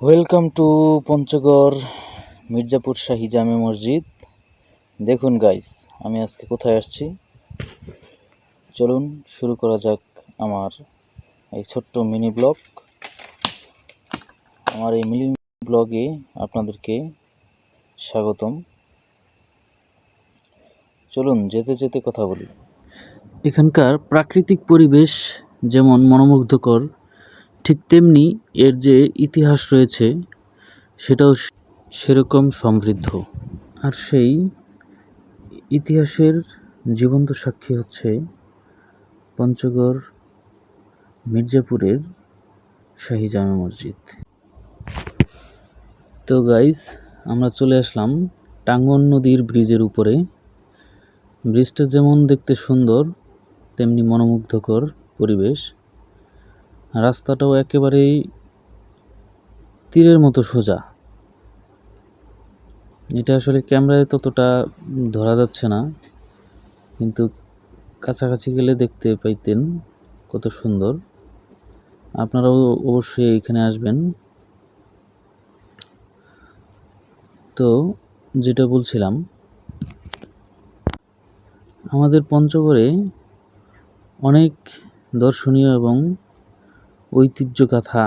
Welcome to Panchagarh Mirzapur শাহী জামে মসজিদ দেখুন গাইস আমি আজকে কোথায় আসছি চলুন শুরু করা যাক আমার এই ছোট্ট মিনি ব্লগ আমার এই মিনি ব্লগে আপনাদেরকে স্বাগতম। চলুন, যেতে যেতে কথা বলি। এখানকার প্রাকৃতিক পরিবেশ যেমন মনোমুগ্ধকর ঠিক তেমনি এর যে ইতিহাস রয়েছে, সেটাও সেরকম সমৃদ্ধ। আর সেই ইতিহাসের জীবন্ত সাক্ষী হচ্ছে পঞ্চগড় মির্জাপুরের শাহী জামে মসজিদ। তো গাইস আমরা চলে আসলাম টাঙ্গন নদীর ব্রিজের উপরে। ব্রিজটা যেমন দেখতে সুন্দর, তেমনি মনোমুগ্ধকর পরিবেশ। রাস্তাটাও একেবারেই তীরের মতো সোজা। এটা আসলে ক্যামেরায় ততটা ধরা যাচ্ছে না, কিন্তু কাছাকাছি গেলে দেখতে পাইতেন কত সুন্দর। আপনারাও অবশ্যই এখানে আসবেন। তো যেটা বলছিলাম, আমাদের পঞ্চগড়ে অনেক দর্শনীয় এবং ঐতিহ্য গাথা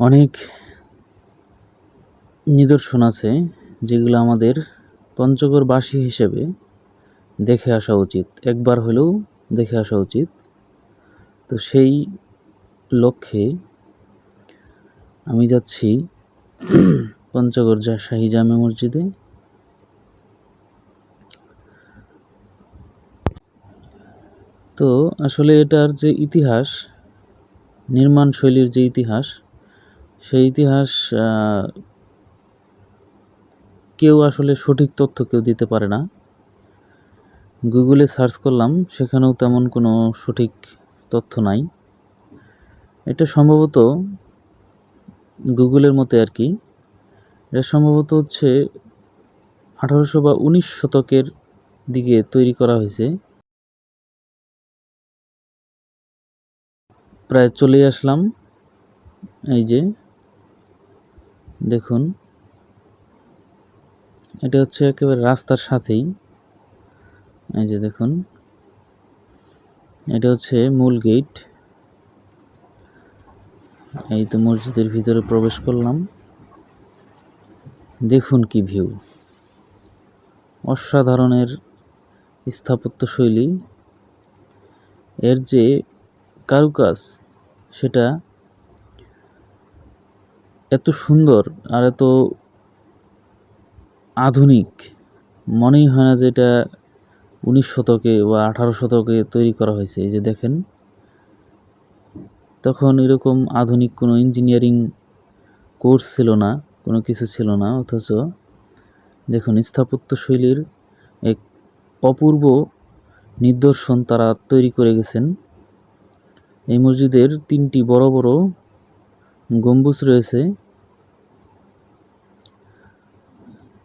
অনেক নিদর্শন আছে যেগুলো আমাদের পঞ্চগড়বাসী হিসেবে দেখে আসা উচিত। একবার হলেও দেখে আসা উচিত। তো সেই লক্ষ্যে আমি যাচ্ছি পঞ্চগড় শাহী জামে মসজিদে তো আসলে এটার যে ইতিহাস, নির্মাণ শৈলীর যে ইতিহাস, সেই ইতিহাস কেউ আসলে সঠিক তথ্য কেউ দিতে পারে না। গুগলে সার্চ করলাম, সেখানেও তেমন কোনো সঠিক তথ্য নাই। এটা সম্ভবত গুগলের মতে আর কি। এটা সম্ভবত হচ্ছে আঠারোশো বা উনিশ শতকের দিকে তৈরি করা হয়েছে। প্রায় চলে আসলাম। এই যে, দেখুন। এটা হচ্ছে একেবারে রাস্তার সাথেই। এই যে, দেখুন। এটা হচ্ছে মূল গেট। এই তো মসজিদের ভিতরে প্রবেশ করলাম। দেখুন কি ভিউ। অসাধারণের স্থাপত্য শৈলী এর যে কারুকাজ, সেটা এত সুন্দর আর এত আধুনিক, মনেই হয় না যে এটা উনিশ শতকে বা আঠারো শতকে তৈরি করা হয়েছে। এই যে দেখেন, তখন এরকম আধুনিক কোনো ইঞ্জিনিয়ারিং কোর্স ছিল না, কোনো কিছু ছিল না, অথচ দেখুন, স্থাপত্য শৈলীর এক অপূর্ব নিদর্শন তারা তৈরি করে গেছেন। এই মসজিদের তিনটি বড় বড় গম্বুজ রয়েছে।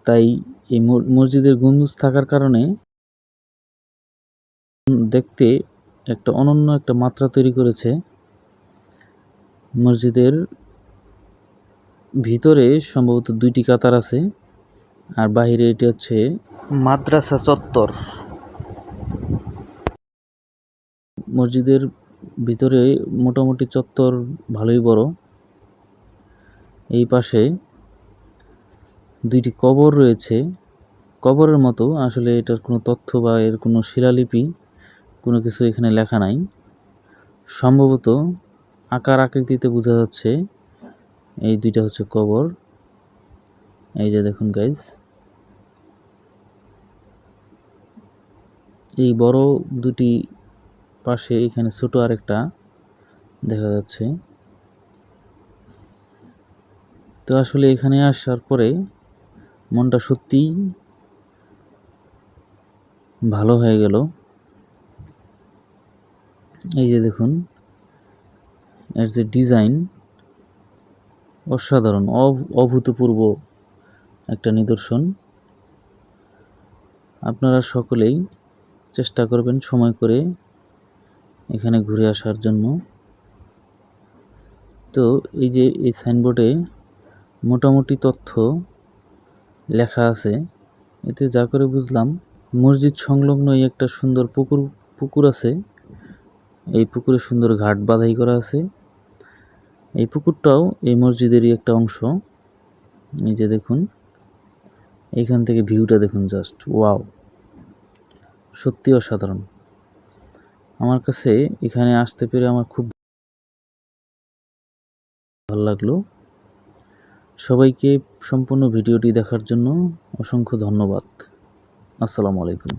তাই এই মসজিদের গম্বুজ থাকার কারণে দেখতে একটা অনন্য একটা মাত্রা তৈরি করেছে। মসজিদের ভিতরে সম্ভবত দুইটি কাতার আছে আর বাহিরে এটি হচ্ছে মাদ্রাসা চত্বর। মসজিদের ভিতরে মোটামুটি চত্বর ভালোই বড়। এই পাশে দুইটি কবর রয়েছে। কবরের মতো আসলে এটার কোনো তথ্য বা এর কোনো শিলালিপি, কোনো কিছু এখানে লেখা নাই। সম্ভবত আকার আকৃতিতে বোঝা যাচ্ছে এই দুইটা হচ্ছে কবর। এই যে দেখুন গাইজ এই বড় দুটি পাশে এখানে ছোট আরেকটা দেখা যাচ্ছে। তো আসলে এখানে আসার পরে মনটা সত্যিই ভালো হয়ে গেল। এই যে দেখুন, এর যে ডিজাইন অসাধারণ, অভ- অভূতপূর্ব একটা নিদর্শন। আপনারা সকলেই চেষ্টা করবেন সময় করে এখানে ঘুরে আসার জন্য। তো এই যে এই সাইনবোর্ডে মোটামুটি তথ্য লেখা আছে। এতে যা করে বুঝলাম, মসজিদ সংলগ্নই একটা সুন্দর পুকুর পুকুর আছে। এই পুকুরে সুন্দর ঘাট বাঁধাই করা আছে। এই পুকুরটাও এই মসজিদেরই একটা অংশ। এই যে দেখুন এইখান থেকে ভিউটা দেখুন জাস্ট ওয়াও সত্যি অসাধারণ। আমার কাছে এখানে আসতে পেরে আমার খুব ভালো লাগল। সবাইকে সম্পূর্ণ ভিডিওটি দেখার জন্য অসংখ্য ধন্যবাদ। আসসালামু আলাইকুম।